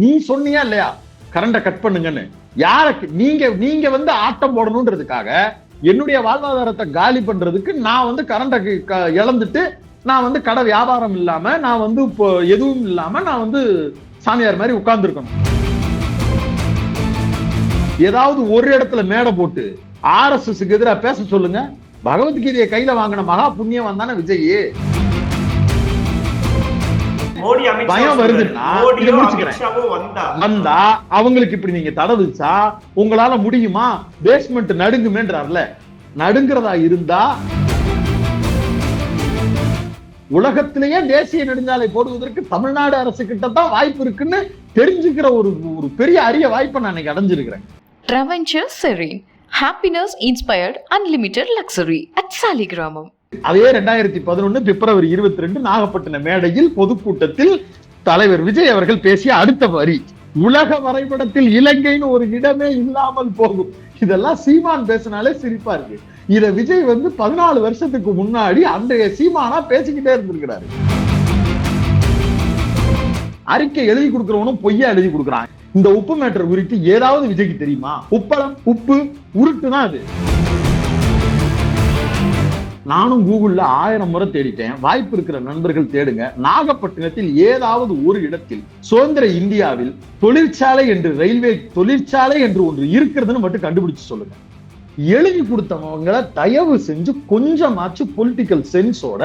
நீ சொன்னியா இல்லையா? கரண்ட கட் பண்ணுங்கன்னு. யாருக்கு? நீங்க நீங்க வந்து ஆட்டம் போடணுன்றதுக்காக என்னுடைய வாழ்வாதாரத்தை காலி பண்றதுக்கு நான் வந்து கரண்டை இழந்துட்டு நான் வந்து கடை வியாபாரம் இல்லாம நான் வந்து இப்போ எதுவும் இல்லாம நான் வந்து சாமியார் மாதிரி உட்கார்ந்துருக்கணும். ஏதாவது ஒரு இடத்துல மேடை போட்டு ஆர் எஸ் எஸ்க்கு எதிராக பேச சொல்லுங்க. பகவத்கீதையை கையில வாங்கின மகா புண்ணியம் வந்தானே விஜய் பயம். அமித்ஷாவும் வந்தா அவங்களுக்கு இப்படி நீங்க தடை உங்களால முடியுமா பேஸ்மெண்ட் நடுங்குமேன்றார்ல நடுங்கிறதா இருந்தா உலகத்திலேயே தேசிய நெடுஞ்சாலை போடுவதற்கு தமிழ்நாடு அரசு கிட்ட தான் வாய்ப்பு இருக்குன்னு தெரிஞ்சுக்கிற ஒரு ஒரு பெரிய அரிய வாய்ப்பை நான் இன்னைக்கு அடைஞ்சிருக்கிறேன். Happiness inspired unlimited luxury at Saligramam. அதே ரெண்டாயிரத்தி பதினொன்னு பிப்ரவரி இருபத்தி ரெண்டு நாகப்பட்டினம் மேடையில் பொதுக்கூட்டத்தில் தலைவர் விஜய் அவர்கள் பேசிய அடுத்த வரி உலக வரைபடத்தில் இலங்கைன்னு ஒரு இடமே இல்லாமல் போகும். இதெல்லாம் சீமான் பேசினாலே சிரிப்பா இருக்கு. இத விஜய் வந்து பதினாலு வருஷத்துக்கு முன்னாடி அன்றைய சீமானா பேசிக்கிட்டே இருந்திருக்கிறாரு. அறிக்கை எழுதி கொடுக்கிறவனும் பொய்யா எழுதி கொடுக்குறான். இந்த உப்பு மேட்டர் குறித்து ஏதாவது விஜய்க்கு தெரியுமா? உப்பளம் உப்பு உருட்டுனா அது. நானும் கூகுளில் ஆயிரம் முறை தேடிட்டேன். வாய்ப்பு இருக்கிற நண்பர்கள் தேடுங்க. நாகப்பட்டினத்தில் ஏதாவது ஒரு இடத்தில் சுதந்திர இந்தியாவில் தொழிற்சாலை என்று ரயில்வே தொழிற்சாலை என்று ஒன்று இருக்கிறதுன்னு மட்டும் கண்டுபிடிச்சு சொல்லுங்க. எழுதி கொடுத்தவங்களை தயவு செஞ்சு கொஞ்சமாச்சு பொலிட்டிக்கல் சென்ஸோட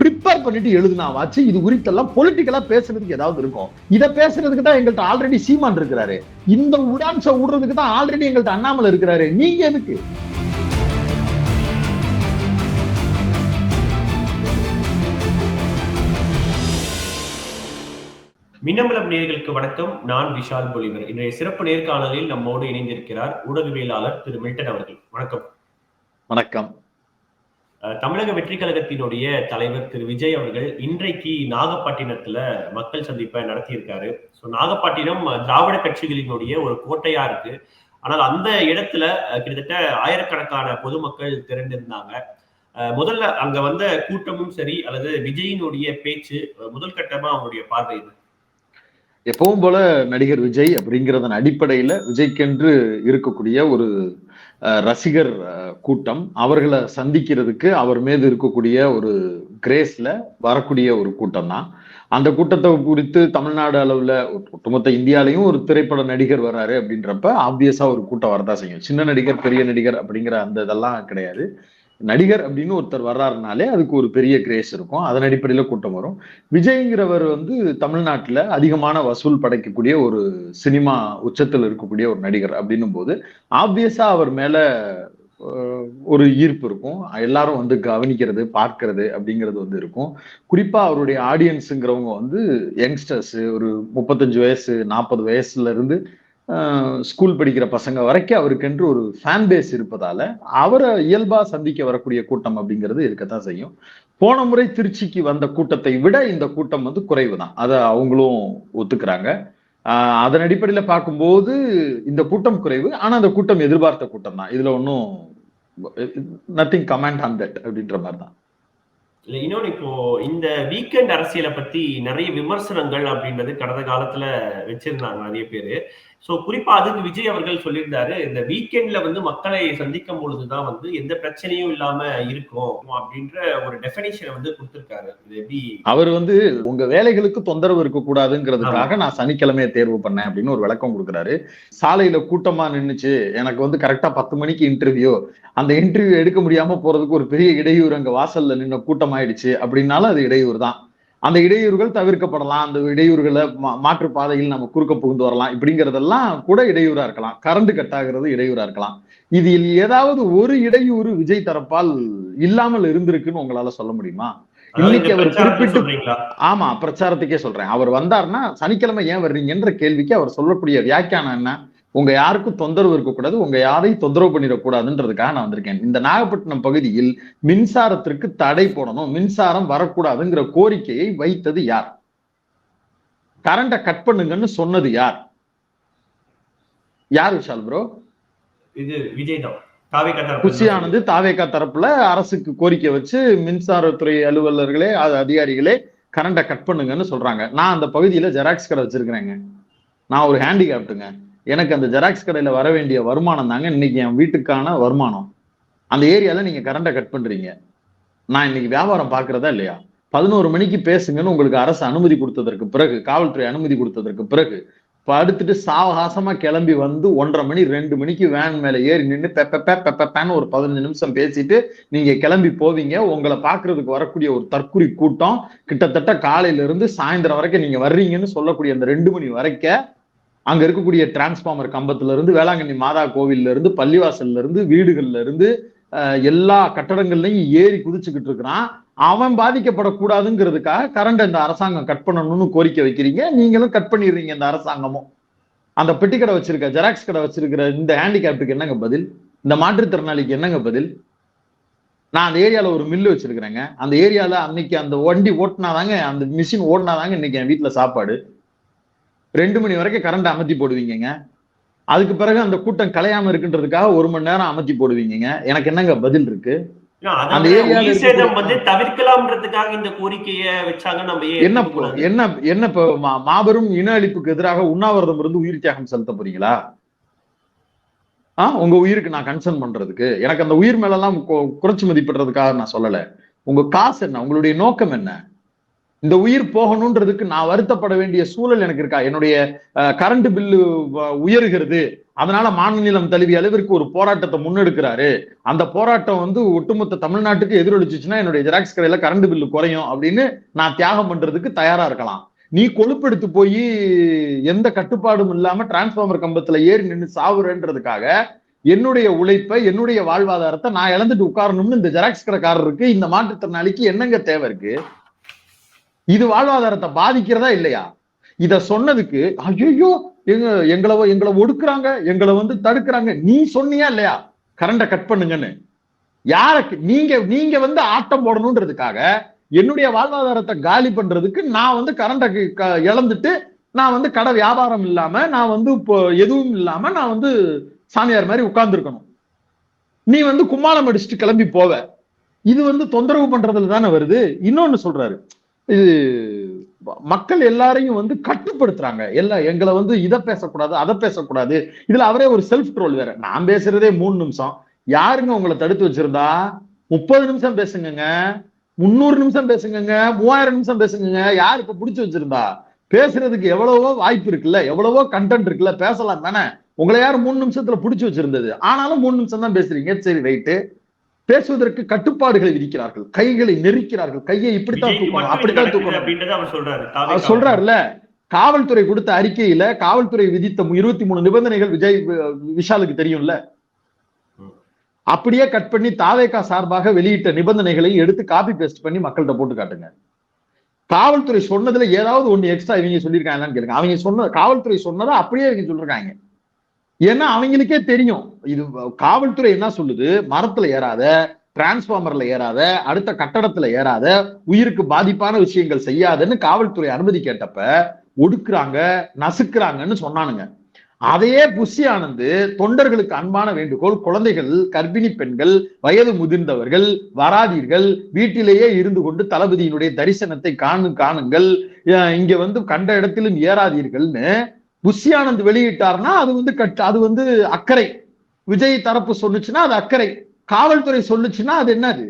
ப்ரிப்பேர் பண்ணிட்டு எழுதினாவாச்சு. இது குறித்தெல்லாம் பொலிட்டிக்கலா பேசுறதுக்கு ஏதாவது இருக்கும். இதை பேசுறதுக்கு தான் எங்கள்கிட்ட ஆல்ரெடி சீமான் இருக்கிறாரு. இந்த உடான்ச விடுறதுக்கு தான் ஆல்ரெடி எங்கள்கிட்ட அண்ணாமலை இருக்கிறாரு. நீங்க எதுக்கு? மின்னம்பலம் நேர்களுக்கு வணக்கம். நான் விஷால் பொலிவர். இன்றைய சிறப்பு நேர்காணலில் நம்மோடு இணைந்திருக்கிறார் ஊடகவியலாளர் திரு மில்டன் அவர்கள். வணக்கம். வணக்கம். தமிழக வெற்றி கழகத்தினுடைய தலைவர் திரு விஜய் அவர்கள் இன்றைக்கு நாகப்பட்டினத்துல மக்கள் சந்திப்பை நடத்தியிருக்காரு. ஸோ நாகப்பட்டினம் திராவிட கட்சிகளினுடைய ஒரு கோட்டையா இருக்கு. ஆனால் அந்த இடத்துல கிட்டத்தட்ட ஆயிரக்கணக்கான பொதுமக்கள் திரண்டிருந்தாங்க. அஹ், முதல்ல அங்க வந்த கூட்டமும் சரி அல்லது விஜயினுடைய பேச்சு முதல் கட்டமா அவங்களுடைய பார்வை இது. எப்பவும் போல நடிகர் விஜய் அப்படிங்கிறதன் அடிப்படையில விஜய்க்கென்று இருக்கக்கூடிய ஒரு ரசிகர் கூட்டம். அவர்களை சந்திக்கிறதுக்கு அவர் மீது இருக்கக்கூடிய ஒரு கிரேஸ்ல வரக்கூடிய ஒரு கூட்டம் தான் அந்த கூட்டத்தை குறித்து தமிழ்நாடு அளவுல ஒட்டுமொத்த இந்தியாலையும் ஒரு திரைப்பட நடிகர் வர்றாரு அப்படின்றப்ப ஆப்வியஸா ஒரு கூட்டம் வரதான் செய்யும். சின்ன நடிகர் பெரிய நடிகர் அப்படிங்கிற அந்த இதெல்லாம் கிடையாது. நடிகர் அப்படின்னு ஒருத்தர் வர்றாருனாலே அதுக்கு ஒரு பெரிய கிரேஸ் இருக்கும். அதன் அடிப்படையில கூட்டம் வரும். விஜய்ங்கிறவர் வந்து தமிழ்நாட்டுல அதிகமான வசூல் படைக்கக்கூடிய ஒரு சினிமா உச்சத்தில் இருக்கக்கூடிய ஒரு நடிகர் அப்படின்னும் போது ஆப்வியஸா அவர் மேல ஒரு ஈர்ப்பு இருக்கும். எல்லாரும் வந்து கவனிக்கிறது பார்க்கறது அப்படிங்கிறது வந்து இருக்கும். குறிப்பா அவருடைய ஆடியன்ஸுங்கிறவங்க வந்து யங்ஸ்டர்ஸ் ஒரு முப்பத்தஞ்சு வயசு நாற்பது வயசுல இருந்து ஸ்கூல் படிக்கிற பசங்க வரைக்கும் அவருக்கென்று ஒரு ஃபேன் பேஸ் இருப்பதால அவரை இயல்பா சந்திக்க வரக்கூடிய கூட்டம் அப்படிங்கிறது இருக்கத்தான் செய்யும். போன முறை திருச்சிக்கு வந்த கூட்டத்தை விட இந்த கூட்டம் வந்து குறைவு தான் அதை அவங்களும் ஒத்துக்கிறாங்க. ஆஹ் அதன் அடிப்படையில் பார்க்கும்போது இந்த கூட்டம் குறைவு ஆனால் அந்த கூட்டம் எதிர்பார்த்த கூட்டம் தான் இதுல ஒன்றும் நத்திங் கமெண்ட் ஆன் தட் அப்படின்ற மாதிரி தான் இல்ல இன்னொன்னு இப்போ இந்த வீக்கெண்ட் அரசியலை பத்தி நிறைய விமர்சனங்கள் அப்படின்றது கடந்த காலத்துல வச்சிருந்தாங்க நிறைய பேரு. சோ குறிப்பா அதுக்கு விஜய் அவர்கள் சொல்லியிருந்தாரு இந்த வீக்கெண்ட்ல வந்து மக்களை சந்திக்கும் பொழுதுதான் வந்து எந்த பிரச்சனையும் இல்லாம இருக்கும் அப்படின்ற ஒரு டெபினிஷனை வந்து கொடுத்திருக்காரு. இது எப்படி அவர் வந்து உங்க வேலைகளுக்கு தொந்தரவு இருக்கக்கூடாதுங்கிறதுக்காக நான் சனிக்கிழமையை தேர்வு பண்ணேன் அப்படின்னு ஒரு விளக்கம் கொடுக்குறாரு. சாலையில கூட்டமா நின்னுச்சு எனக்கு வந்து கரெக்டா பத்து மணிக்கு இன்டர்வியூ அந்த இன்டர்வியூ எடுக்க முடியாம போறதுக்கு ஒரு பெரிய இடையூறு அங்க வாசல்ல நின்ன கூட்டம் ஆயிடுச்சு அப்படின்னாலும் அது இடையூறு தான் அந்த இடையூறுகள் தவிர்க்கப்படலாம். அந்த இடையூறுகளை மா- மாற்று பாதையில் நம்ம குறுக்க புகுந்து வரலாம். இப்படிங்கிறதெல்லாம் கூட இடையூறா இருக்கலாம். கரண்ட் கட் ஆகிறது இடையூறா இருக்கலாம். இதில் ஏதாவது ஒரு இடையூறு விஜய் தரப்பால் இல்லாமல் இருந்திருக்குன்னு உங்களால சொல்ல முடியுமா? இன்னைக்கு அவர் குறிப்பிட்டு ஆமா பிரச்சாரத்துக்கே சொல்றேன். அவர் வந்தாருன்னா சனிக்கிழமை ஏன் வர்றீங்கன்ற கேள்விக்கு அவர் சொல்லக்கூடிய வியாக்கியானம் என்ன? உங்க யாருக்கும் தொந்தரவு இருக்கக்கூடாது உங்க யாரையும் தொந்தரவு பண்ணிடக்கூடாதுன்றதுக்காக நான் வந்திருக்கேன். இந்த நாகப்பட்டினம் பகுதியில் மின்சாரத்திற்கு தடை போடணும் மின்சாரம் வரக்கூடாதுங்கிற கோரிக்கையை வைத்தது யார்? கரண்ட கட் பண்ணுங்கன்னு சொன்னது யார்? யார் விஷால் ப்ரோ இது விஜய் தான். காவி கத்தா குஷி ஆனந்த் தாவேகா தரப்புல அரசுக்கு கோரிக்கை வச்சு மின்சாரத்துறை அலுவலர்களே அது அதிகாரிகளே கரண்ட கட் பண்ணுங்கன்னு சொல்றாங்க. நான் அந்த பகுதியில ஜெராக்ஸ் கடை வச்சிருக்கிறேங்க. நான் ஒரு ஹேண்டிகேப்டுங்க எனக்கு அந்த ஜெராக்ஸ் கடையில் வர வேண்டிய வருமானம் தாங்க இன்னைக்கு என் வீட்டுக்கான வருமானம். அந்த ஏரியாவில் நீங்கள் கரண்ட்டை கட் பண்ணுறீங்க நான் இன்னைக்கு வியாபாரம் பார்க்குறதா இல்லையா? பதினோரு மணிக்கு பேசுங்கன்னு உங்களுக்கு அரசு அனுமதி கொடுத்ததற்கு பிறகு காவல்துறை அனுமதி கொடுத்ததற்கு பிறகு படுத்துட்டு சாவகாசமாக கிளம்பி வந்து ஒன்றரை மணி ரெண்டு மணிக்கு வேன் மேலே ஏறி நின்று பெப்ப பெப்பேன்னு ஒரு பதினஞ்சு நிமிஷம் பேசிட்டு நீங்கள் கிளம்பி போவீங்க. உங்களை பார்க்குறதுக்கு வரக்கூடிய ஒரு தற்குறி கூட்டம் கிட்டத்தட்ட காலையிலேருந்து சாயந்தரம் வரைக்கும் நீங்கள் வர்றீங்கன்னு சொல்லக்கூடிய அந்த ரெண்டு மணி வரைக்கும் அங்க இருக்கக்கூடிய டிரான்ஸ்பார்மர் கம்பத்துல இருந்து வேளாங்கண்ணி மாதா கோவில்ல இருந்து பள்ளிவாசல்ல இருந்து வீடுகள்ல இருந்து எல்லா கட்டடங்கள்லையும் ஏறி குதிச்சுக்கிட்டு இருக்கிறான். அவன் பாதிக்கப்படக்கூடாதுங்கிறதுக்காக கரண்ட் இந்த அரசாங்கம் கட் பண்ணணும்னு கோரிக்கை வைக்கிறீங்க. நீங்களும் கட் பண்ணிடுறீங்க இந்த அரசாங்கமும். அந்த பெட்டி கடை வச்சிருக்க ஜெராக்ஸ் கடை வச்சிருக்கிற இந்த ஹேண்டிகேப்டுக்கு என்னங்க பதில்? இந்த மாற்றுத்திறனாளிக்கு என்னங்க பதில்? நான் அந்த ஏரியால ஒரு மில்லு வச்சிருக்கிறேங்க. அந்த ஏரியால அன்னைக்கு அந்த வண்டி ஓட்டினாதாங்க அந்த மிஷின் ஓட்டினாதாங்க இன்னைக்கு என் வீட்டுல சாப்பாடு. ரெண்டு மணி வரைக்கும் கரண்ட் அமர்த்தி போடுவீங்கங்க. அதுக்கு பிறகு அந்த கூட்டம் கலையாம இருக்குன்றதுக்காக ஒரு மணி நேரம் அமர்த்தி போடுவீங்கங்க. எனக்கு என்னங்க பதில் இருக்கு? மாபெரும் இன அழிப்புக்கு எதிராக உண்ணாவிரதம் இருந்து உயிர் தியாகம் செலுத்த போறீங்களா? ஆ உங்க உயிருக்கு நான் கன்சர்ன் பண்றதுக்கு. எனக்கு அந்த உயிர் மேலெல்லாம் கு- குறைச்சு மதிப்பிடுறதுக்காக நான் சொல்லல. உங்க காசு என்ன? உங்களுடைய நோக்கம் என்ன? இந்த உயிர் போகணுன்றதுக்கு நான் வருத்தப்பட வேண்டிய சூழல் எனக்கு இருக்கா? என்னுடைய கரண்ட் பில்லு உயர்கிறது. அதனால மாநிலம் தழுவிய அளவிற்கு ஒரு போராட்டத்தை முன்னெடுக்கிறாரு. அந்த போராட்டம் வந்து ஒட்டுமொத்த தமிழ்நாட்டுக்கு எதிரொலிச்சுன்னா என்னுடைய ஜெராக்ஸ் கடையில கரண்ட் பில்லு குறையும் அப்படின்னு நான் தியாகம் பண்றதுக்கு தயாரா இருக்கலாம். நீ கொழுப்பெடுத்து போய் எந்த கட்டுப்பாடும் இல்லாம டிரான்ஸ்பார்மர் கம்பத்துல ஏறி நின்று சாவுறேன்றதுக்காக என்னுடைய உழைப்பை என்னுடைய வாழ்வாதாரத்தை நான் இழந்துட்டு உட்காரணும்னு இந்த ஜெராக்ஸ் கடைக்காரருக்கு இந்த மாற்றுத்திறனாளிக்கு என்னங்க தேவை இருக்கு? இது வாழ்வாதாரத்தை பாதிக்கிறதா இல்லையா? இத சொன்னதுக்கு ஐயோ எங்க எங்களை எங்களை ஒடுக்குறாங்க எங்களை வந்து தடுக்கிறாங்க. நீ சொன்னியா இல்லையா? கரண்ட கட் பண்ணுங்கன்னு. யாருக்கு நீங்க நீங்க வந்து ஆட்டம் போடணுன்றதுக்காக என்னுடைய வாழ்வாதாரத்தை காலி பண்றதுக்கு நான் வந்து கரண்டை இழந்துட்டு நான் வந்து கடை வியாபாரம் இல்லாம நான் வந்து இப்போ எதுவும் இல்லாம நான் வந்து சாமியார் மாதிரி உட்கார்ந்துருக்கணும். நீ வந்து கும்மாளம் அடிச்சுட்டு கிளம்பி போவ. இது வந்து தொந்தரவு பண்றதுல தானே வருது. இன்னொன்னு சொல்றாரு. இது மக்கள் எல்லாரையும் வந்து கட்டுப்படுத்துறாங்க. எல்லாம் எங்களை வந்து இதை பேசக்கூடாது அதை பேசக்கூடாது. இதுல அவரே ஒரு செல்ஃப் ட்ரோல் வேற. நான் பேசுறதே மூணு நிமிஷம். யாருங்க உங்களை தடுத்து வச்சிருந்தா? முப்பது நிமிஷம் பேசுங்க முந்நூறு நிமிஷம் பேசுங்க மூவாயிரம் நிமிஷம் பேசுங்க யார் இப்ப பிடிச்சி வச்சிருந்தா? பேசுறதுக்கு எவ்வளவோ வாய்ப்பு இருக்குல்ல. எவ்வளவோ கண்டென்ட் இருக்குல்ல. பேசலாம் தானே. உங்களை யாரும் மூணு நிமிஷத்துல பிடிச்சி வச்சிருந்தது? ஆனாலும் மூணு நிமிஷம் தான் பேசுறீங்க. சரி ரைட்டு பேசுவதற்கு கட்டுப்பாடுகளை விதிக்கிறார்கள். கைகளை நெரிக்கிறார்கள். கையை இப்படித்தான் தூக்கணும். அப்படித்தான் தூக்கணும். அவர் சொல்றாருல்ல காவல்துறை கொடுத்த அறிக்கையில காவல்துறை விதித்த இருபத்தி மூணு நிபந்தனைகள் விஜய் விஷாலுக்கு தெரியும்ல. அப்படியே கட் பண்ணி தாவேகா சார்பாக வெளியிட்ட நிபந்தனைகளை எடுத்து காப்பி பேஸ்ட் பண்ணி மக்கள்கிட்ட போட்டு காட்டுங்க. காவல்துறை சொன்னதுல ஏதாவது ஒண்ணு எக்ஸ்ட்ரா இவங்க சொல்லியிருக்காங்களான்னு கேளுங்க. அவங்க சொன்ன காவல்துறை சொன்னதை அப்படியே இவங்க சொல்லிருக்காங்க. ஏன்னா அவங்களுக்கே தெரியும். இது காவல்துறை என்ன சொல்லுது? மரத்துல ஏறாத டிரான்ஸ்பார்மர்ல ஏறாத அடுத்த கட்டடத்துல ஏறாத உயிருக்கு பாதிப்பான விஷயங்கள் செய்யாதுன்னு காவல்துறை அனுமதி கேட்டப்ப ஒடுக்குறாங்க நசுக்குறாங்கன்னு சொன்னானுங்க. அதையே புஷி ஆனந்து தொண்டர்களுக்கு அன்பான வேண்டுகோள் குழந்தைகள் கர்ப்பிணி பெண்கள் வயது முதிர்ந்தவர்கள் வராதீர்கள் வீட்டிலேயே இருந்து கொண்டு தளபதியினுடைய தரிசனத்தை காணு காணுங்கள் அஹ் இங்க வந்து கண்ட இடத்திலும் ஏறாதீர்கள்னு புஷ்யானந்த் வெளியிட்டார்னா அது வந்து கட் அது வந்து அக்கறை. விஜய் தரப்பு சொன்னுச்சுன்னா அது அக்கறை. காவல்துறை சொல்லுச்சுன்னா அது என்னது?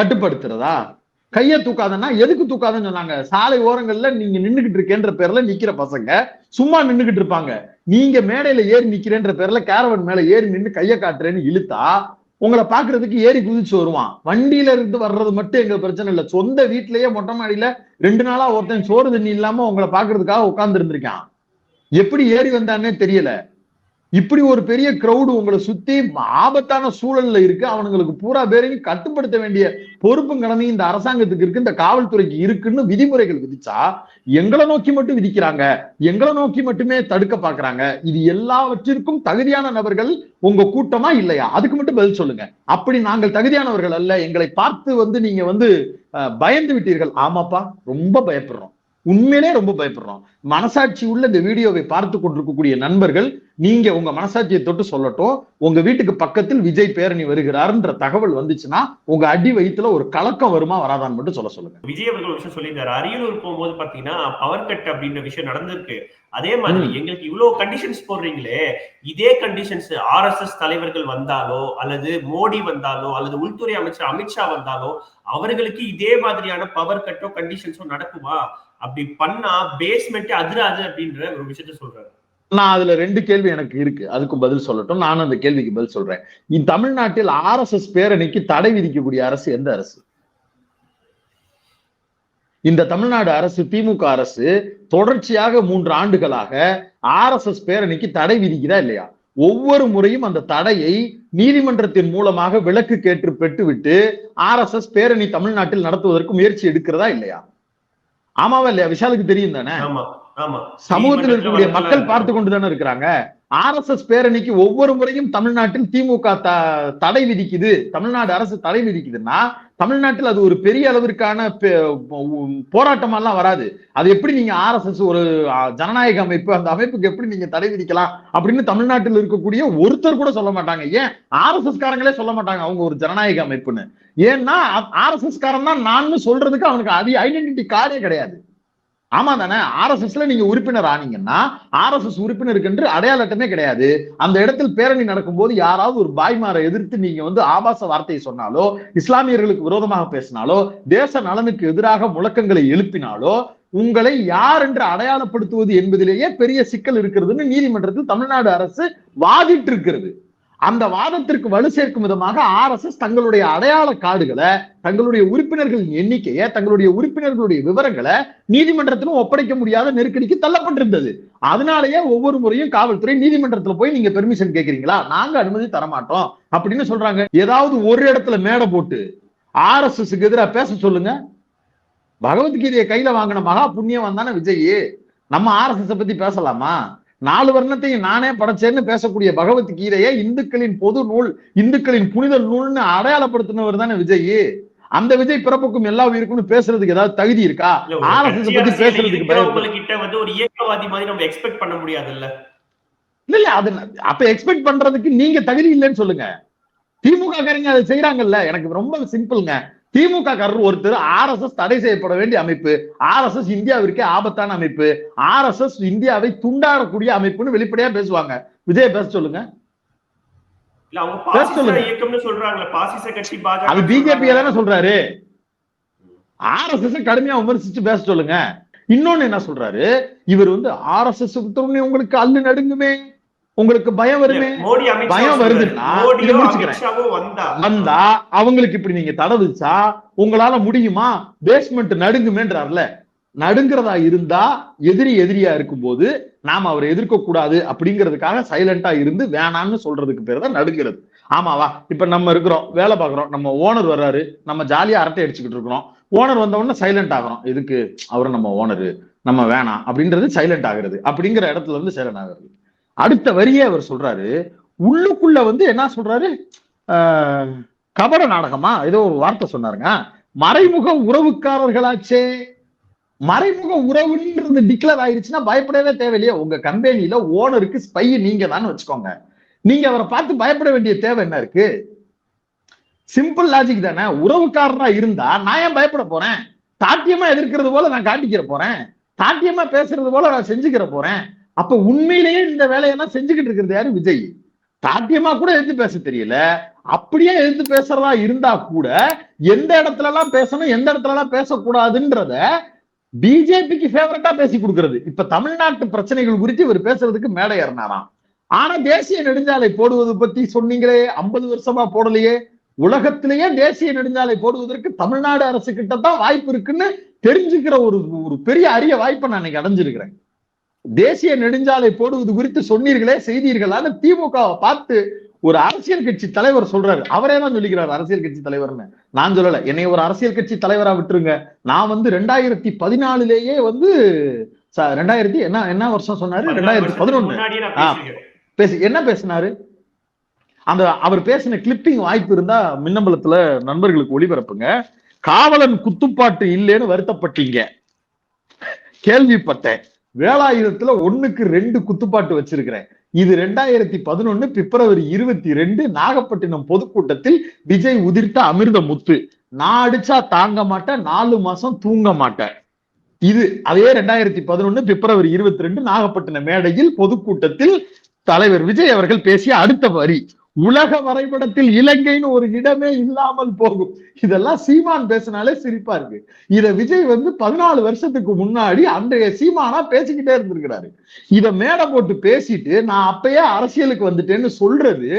கட்டுப்படுத்துறதா? கையை தூக்காதன்னா எதுக்கு தூக்காதன்னு சொன்னாங்க? சாலை ஓரங்கள்ல நீங்க நின்னுகிட்டு இருக்கேன்ற பேர்ல நிக்கிற பசங்க சும்மா நின்னுகிட்டு இருப்பாங்க. நீங்க மேடையில ஏறி நிக்கிறேன்ற பேர்ல கேரவன் மேல ஏறி நின்று கையை காட்டுறேன்னு இழுத்தா உங்களை பாக்குறதுக்கு ஏறி குதிச்சு வருவான். வண்டியில இருந்து வர்றது மட்டும் எங்க பிரச்சனை இல்லை. சொந்த வீட்லயே மொட்டை மாடியில ரெண்டு நாளா ஒருத்தன் சோறு தண்ணி இல்லாம உங்களை பாக்குறதுக்காக உட்கார்ந்து இருந்திருக்கான். எப்படி ஏறி வந்தானே தெரியல. இப்படி ஒரு பெரிய கிரௌடு உங்களை சுத்தி ஆபத்தான சூழல்ல இருக்கு. அவனுங்களுக்கு பூரா பேரையும் கட்டுப்படுத்த வேண்டிய பொறுப்பும் கடமையும் இந்த அரசாங்கத்துக்கு இருக்கு. இந்த காவல்துறைக்கு இருக்குன்னு விதிமுறைகள் விதிச்சா எங்களை நோக்கி மட்டும் விதிக்கிறாங்க. எங்களை நோக்கி மட்டுமே தடுக்க பாக்குறாங்க இது எல்லாவற்றிற்கும் தகுதியான நபர்கள் உங்க கூட்டமா இல்லையா? அதுக்கு மட்டும் பதில் சொல்லுங்க. அப்படி நாங்கள் தகுதியானவர்கள் அல்ல. எங்களை பார்த்து வந்து நீங்க வந்து பயந்து விட்டீர்கள். ஆமாப்பா ரொம்ப பயப்படுறோம். உண்மையிலே ரொம்ப பயப்படுறோம். மனசாட்சி உள்ள இந்த வீடியோவை பார்த்து கொண்டிருக்கக்கூடிய நண்பர்கள் நீங்க உங்க மனசாட்சியை தொட்டு சொல்லட்டும் உங்க வீட்டுக்கு பக்கத்தில் விஜய் பேரணி வருகிறாருன்ற தகவல் வந்துச்சுன்னா உங்க அடி வயித்துல ஒரு கலக்கம் வருமா வராதான்னு மட்டும் சொல்ல சொல்லுங்க. விஜய் அவர்கள் ஒரு விஷயம் சொல்லியிருந்தாரு அரியலூர் போகும்போது பாத்தீங்கன்னா பவர் கட் அப்படின்ற விஷயம் நடந்திருக்கு. அதே மாதிரி எங்களுக்கு இவ்வளவு கண்டிஷன்ஸ் போடுறீங்களே இதே கண்டிஷன்ஸ் ஆர்எஸ்எஸ் தலைவர்கள் வந்தாலோ அல்லது மோடி வந்தாலோ அல்லது உள்துறை அமைச்சர் அமித்ஷா வந்தாலோ அவர்களுக்கு இதே மாதிரியான பவர் கட்டோ கண்டிஷன்ஸோ நடக்குமா? அப்படி பண்ணா பேஸ்மெண்ட் அதிராது அப்படின்ற ஒரு விஷயத்த சொல்றாரு. நான் அதுல ரெண்டு கேள்வி எனக்கு இருக்கு. அதுக்கும் பதில் சொல்லட்டும். நானும் அந்த கேள்விக்கு பதில் சொல்றேன். இந்த தமிழ்நாட்டில் எஸ் பேரணிக்கு தடை விதிக்கக்கூடிய அரசு எந்த அரசு? இந்த தமிழ்நாடு அரசு திமுக அரசு தொடர்ச்சியாக மூன்று ஆண்டுகளாக ஆர் எஸ் எஸ் பேரணிக்கு தடை விதிக்குதா இல்லையா? ஒவ்வொரு முறையும் அந்த தடையை நீதிமன்றத்தின் மூலமாக விலக்கு கேட்டு பெற்றுவிட்டு ஆர் எஸ் எஸ் பேரணி தமிழ்நாட்டில் நடத்துவதற்கு முயற்சி எடுக்கிறதா இல்லையா? ஆமாவா இல்லையா? விஷாலுக்கு தெரியும் தானே? சமூகத்தில் இருக்கக்கூடிய மக்கள் பார்த்து கொண்டு தானே இருக்கிறாங்க. ஆர்எஸ்எஸ் பேரணிக்கு ஒவ்வொரு முறையும் தமிழ்நாட்டில் திமுக த- தடை விதிக்குது. தமிழ்நாடு அரசு தடை விதிக்குதுன்னா தமிழ்நாட்டில் அது ஒரு பெரிய அளவிற்கான போராட்டமெல்லாம் வராது. அது எப்படி நீங்க ஆர்எஸ்எஸ் ஒரு அ, ஜனநாயக அமைப்பு அந்த அமைப்புக்கு எப்படி நீங்க தடை விதிக்கலாம் அப்படின்னு தமிழ்நாட்டில் இருக்கக்கூடிய ஒருத்தர் கூட சொல்ல மாட்டாங்க. ஏன்? ஆர்எஸ்எஸ் காரங்களே சொல்ல மாட்டாங்க. அவங்க ஒரு ஜனநாயக அமைப்புன்னு. ஏன்னா ஆர்எஸ்எஸ் காரன் தான் நான் சொல்றதுக்கு அவனுக்கு அது ஐடென்டிட்டி கார்டே கிடையாது. ஆமா தானே? ஆர்எஸ்எஸ்ல நீங்க உறுப்பினர் ஆனீங்கன்னா ஆர்எஸ்எஸ் உறுப்பினருக்கு என்று அடையாள கிடையாது. அந்த இடத்தில் பேரணி நடக்கும்போது யாராவது ஒரு பாய்மாரை எதிர்த்து நீங்க வந்து ஆபாச வார்த்தையை சொன்னாலோ இஸ்லாமியர்களுக்கு விரோதமாக பேசினாலோ தேச நலனுக்கு எதிராக முழக்கங்களை எழுப்பினாலோ உங்களை யார் என்று அடையாளப்படுத்துவது என்பதிலேயே பெரிய சிக்கல் இருக்கிறதுன்னு நீதிமன்றத்தில் தமிழ்நாடு அரசு வாதிட்டு இருக்கிறது அந்த வாதத்திற்கு வலு சேர்க்கும் விதமாக ஆர்எஸ்எஸ் தங்களுடைய அடையாள கார்டுகளை தங்களுடைய உறுப்பினர்களின் எண்ணிக்கையை தங்களுடைய உறுப்பினர்களுடைய விவரங்களை நீதிமன்றத்திலும் ஒப்படைக்க முடியாத நெருக்கடிக்கு தள்ளப்பட்டிருந்தது. அதனாலேயே ஒவ்வொரு முறையும் காவல்துறை நீதிமன்றத்துல போய் நீங்க பெர்மிஷன் கேக்குறீங்களா நாங்க அனுமதி தர மாட்டோம் அப்படின்னு சொல்றாங்க. ஏதாவது ஒரு இடத்துல மேடை போட்டு ஆர்எஸ்எஸ்க்கு எதிராக பேச சொல்லுங்க. பகவத்கீதையை கையில வாங்கின மகா புண்ணியம் தானே விஜய்? நம்ம ஆர்எஸ்எஸ் பத்தி பேசலாமா? நாலு வர்ணத்தையும் நானே படைச்சேன்னு பேசக்கூடிய பகவத்கீதையை இந்துக்களின் பொது நூல் இந்துக்களின் புனித நூல்னு அடையாளப்படுத்தினவர் தானே விஜய்? அந்த விஜய் பிறப்புக்கும் எல்லா உயிருக்கும் பேசுறதுக்கு ஏதாவது தகுதி இருக்கா? இல்ல, ஆர்எஸ்எஸ் பத்தி பேசுறதுக்கு பயப்பட இருக்கிறவங்ககிட்ட வந்து ஒரு இயக்கவாதி மாதிரி நம்ம எக்ஸ்பெக்ட் பண்ண முடியாதுல்ல? இல்ல இல்ல அது ந- அப்ப எக்ஸ்பெக்ட் பண்றதுக்கு நீங்க தகுதி இல்லைன்னு சொல்லுங்க. திமுக காரங்க அதை செய்யறாங்கல்ல எனக்கு ரொம்ப சிம்பிள்ங்க. திமுக காரர் ஒருத்தர் ஆர்எஸ்எஸ் தடை செய்யப்பட வேண்டிய அமைப்பு ஆர்எஸ்எஸ் இந்தியாவிற்கே ஆபத்தான அமைப்பு ஆர்எஸ்எஸ் இந்தியாவை துண்டாடக்கூடிய அமைப்புன்னு வெளிப்படையா பேசுவாங்க. விஜய் பேச சொல்லுங்க. அது பிஜேபி தானே சொல்றாரு. ஆர்எஸ்எஸ் கடுமையா விமர்சிச்சு பேச சொல்லுங்க. இன்னொன்னு என்ன சொல்றாரு? இவர் வந்து ஆர்எஸ்எஸ் உங்களுக்கு அல்லு நடுங்குமே. உங்களுக்கு பயம் அமித்ஷா பயம் வருதுன்னா, வந்தா. வந்தா அவங்களுக்கு இப்படி நீங்க தடை உங்களால முடியுமா? பேஸ்மெண்ட் நடுங்குமேன்றார்ல. நடுங்கிறதா இருந்தா எதிரி எதிரியா இருக்கும்போது நாம அவரை எதிர்க்க கூடாது அப்படிங்கிறதுக்காக சைலண்டா இருந்து வேணாம்னு சொல்றதுக்கு பேர் தான் நடுங்கிறது. ஆமாவா இப்ப நம்ம இருக்கிறோம் வேலை பார்க்கறோம். நம்ம ஓனர் வர்றாரு. நம்ம ஜாலியா அரட்டை அடிச்சுக்கிட்டு இருக்கிறோம். ஓனர் வந்த உடனே சைலண்ட் ஆகிறோம். எதுக்கு? அவரு நம்ம ஓனரு நம்ம வேணாம். அப்படின்றது சைலண்ட் ஆகுறது. அப்படிங்கிற இடத்துல இருந்து சைலண்ட் ஆகுறது. அடுத்த வரியே அவர் சொல்றாரு. உள்ளுக்குள்ள வந்து என்ன சொல்றாரு? கபட நாடகமா? ஏதோ ஒரு வார்த்தை சொன்னாருங்க. மறைமுக உறவுக்காரர்களாச்சே. மறைமுக உறவுன்றது டிக்ளேர் ஆயிருச்சுன்னா பயப்படவே தேவையில்லையே. உங்க கம்பெனியில ஓனருக்கு ஸ்பை நீங்க தான் வச்சுக்கோங்க. நீங்க அவரை பார்த்து பயப்பட வேண்டிய தேவை என்ன இருக்கு? சிம்பிள் லாஜிக் தானே. உறவுக்காரனா இருந்தா நான் ஏன் பயப்பட போறேன்? தாட்டியமா எதிர்க்கிறது போல நான் காட்டிக்கிற போறேன். தாட்டியமா பேசுறது போல நான் செஞ்சுக்கிற போறேன். அப்ப உண்மையிலேயே இந்த வேலையெல்லாம் செஞ்சுக்கிட்டு இருக்கிறது யாரு? விஜய். சாத்தியமா கூட எழுந்து பேச தெரியல. அப்படியே எழுந்து பேசுறதா இருந்தா கூட எந்த இடத்துல எல்லாம் பேசணும் எந்த இடத்துல எல்லாம் பேசக்கூடாதுன்றத பிஜேபிக்கு ஃபேவரட்டா பேசி கொடுக்கறது. இப்ப தமிழ்நாட்டு பிரச்சனைகள் குறித்து இவர் பேசுறதுக்கு மேடை ஏறினாராம். ஆனா தேசிய நெடுஞ்சாலை போடுவது பத்தி சொன்னீங்களே ஐம்பது வருஷமா போடலையே. உலகத்திலேயே தேசிய நெடுஞ்சாலை போடுவதற்கு தமிழ்நாடு அரசு கிட்ட தான் வாய்ப்பு இருக்குன்னு தெரிஞ்சுக்கிற ஒரு ஒரு பெரிய அரிய வாய்ப்பை நான் இன்னைக்கு அடைஞ்சிருக்கிறேன். தேசிய நெடுஞ்சாலை போடுவது குறித்து சொன்னீர்களே செய்தீர்களான்னு திமுகவை பார்த்து ஒரு அரசியல் கட்சி தலைவர் சொல்றாரு. அவரே தான் சொல்லிக்கிறாரு அரசியல் கட்சி தலைவர்னு. நான் சொல்லல. என்னை ஒரு அரசியல் கட்சி தலைவரா விட்டுருங்க. நான் வந்து ரெண்டாயிரத்தி பதினாலுலேயே வந்து ரெண்டாயிரத்தி என்ன என்ன வருஷம் சொன்னாரு? ரெண்டாயிரத்தி பதினொன்னு. பேசி என்ன பேசினாரு? அந்த அவர் பேசின கிளிப்பிங் வாய்ப்பு இருந்தா மின்னம்பலத்துல நண்பர்களுக்கு ஒளிபரப்புங்க. காவலன் குத்துப்பாட்டு இல்லைன்னு வருத்தப்பட்டீங்க. கேள்விப்பட்டேன். வேலாயுதத்துல ஒண்ணுக்கு ரெண்டு குத்துப்பாட்டு வச்சிருக்கிறேன். இது ரெண்டாயிரத்தி பதினொன்னு பிப்ரவரி இருபத்தி ரெண்டு நாகப்பட்டினம் பொதுக்கூட்டத்தில் விஜய் உதிர்த்த அமிர்த முத்து. நான் அடிச்சா தாங்க மாட்டேன் நாலு மாசம் தூங்க மாட்டேன். இது அதே ரெண்டாயிரத்தி பதினொன்னு பிப்ரவரி இருபத்தி ரெண்டு நாகப்பட்டினம் மேடையில் பொதுக்கூட்டத்தில் தலைவர் விஜய் அவர்கள் பேசிய அடுத்த வரி. உலக வரைபடத்தில் இலங்கைன்னு ஒரு இடமே இல்லாமல் போகும். இதெல்லாம் சீமான் பேசினாலே சிரிப்பா இருக்கு. இத விஜய் வந்து பதினாலு வருஷத்துக்கு முன்னாடி அன்றைய சீமானா பேசிக்கிட்டே இருந்திருக்கிறாரு. இத மேடை போட்டு பேசிட்டு நான் அப்பயே அரசியலுக்கு வந்துட்டேன்னு சொல்றது